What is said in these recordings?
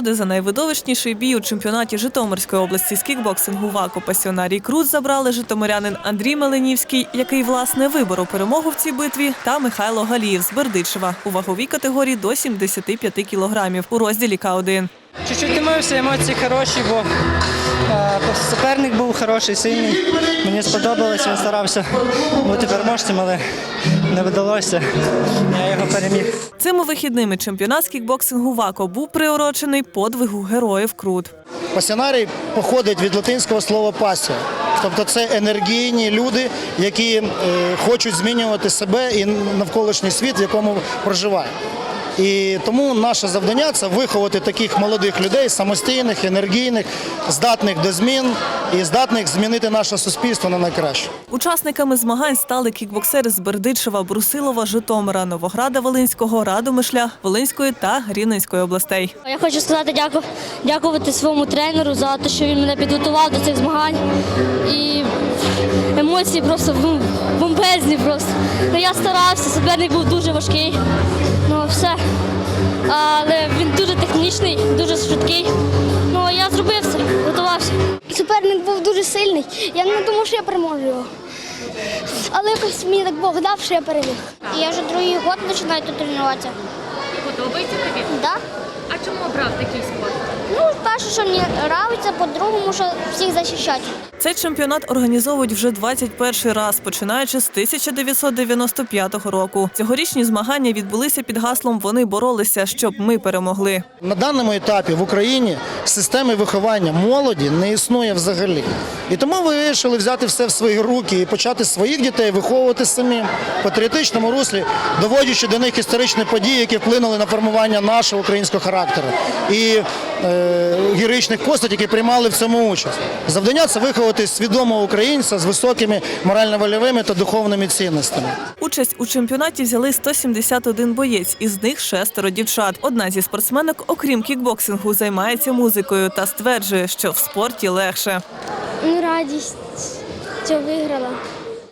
Нагороди за найвидовищніший бій у чемпіонаті Житомирської області з кікбоксингу ВАКО пасіонарій Крут забрали житомирянин Андрій Меленівський, який власне виборов перемогу в цій битві, та Михайло Галієв з Бердичева у ваговій категорії до 75 кілограмів у розділі К1. Чуть-чуть тимався, емоції хороші, бо е, суперник був хороший, сильний. Мені сподобалось, він старався бути переможцем, але не вдалося. Я його переміг. Цими вихідними чемпіонат з кікбоксингу ВАКО був приурочений подвигу героїв Крут. Пасіонарій походить від латинського слова пасія. Тобто це енергійні люди, які е, хочуть змінювати себе і навколишній світ, в якому проживають. І тому наше завдання це виховати таких молодих людей, самостійних, енергійних, здатних до змін і здатних змінити наше суспільство на найкраще. Учасниками змагань стали кікбоксери з Бердичева, Брусилова, Житомира, Новограда Волинського, Радомишля, Волинської та Рівненської областей. Я хочу сказати дяку, дякувати своєму тренеру за те, що він мене підготував до цих змагань. І емоції просто бомбезні просто. Ну, я старався, суперник був дуже важкий. Ну все. Але він дуже технічний, дуже швидкий. Ну а я зробив все, готувався. Суперник був дуже сильний. Я не думав, що я переможу його. Але якось мені так Бог дав, що я переміг. Я вже другий год починаю тут тренуватися. А чому обрав такий спорт? Ну, перше, що мені подобається, по-другому, що всіх захищати. Цей чемпіонат організовують вже 21 раз, починаючи з 1995 року. Цьогорічні змагання відбулися під гаслом Вони боролися, щоб ми перемогли. На даному етапі в Україні системи виховання молоді не існує взагалі. І тому ви вирішили взяти все в свої руки і почати своїх дітей виховувати самі в патріотичному руслі, доводячи до них історичні події, які вплинули на формування нашого українського характеру і е, героїчних постать, які приймали в цьому участь. Завдання це виховати свідомого українця з високими морально-вольовими та духовними цінностями. Участь у чемпіонаті взяли 171 боєць, із них шестеро дівчат. Одна зі спортсменок, окрім кікбоксингу, займається музикою та стверджує, що в спорті легше. Ну, радість, що виграла.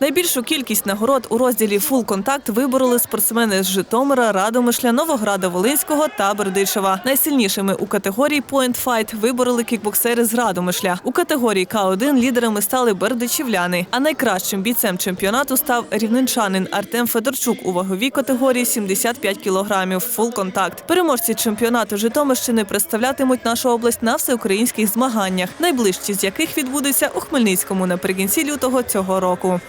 Найбільшу кількість нагород у розділі Фул контакт вибороли спортсмени з Житомира, Радомишля, Новограда Волинського та Бердичева. Найсильнішими у категорії Point Fight вибороли кікбоксери з Радомишля. У категорії К1 лідерами стали бердичівляни. А найкращим бійцем чемпіонату став рівненчанин Артем Федорчук у ваговій категорії 75 кілограмів. Фул контакт. Переможці чемпіонату Житомирщини представлятимуть нашу область на всеукраїнських змаганнях, найближчі з яких відбудуться у Хмельницькому наприкінці лютого цього року.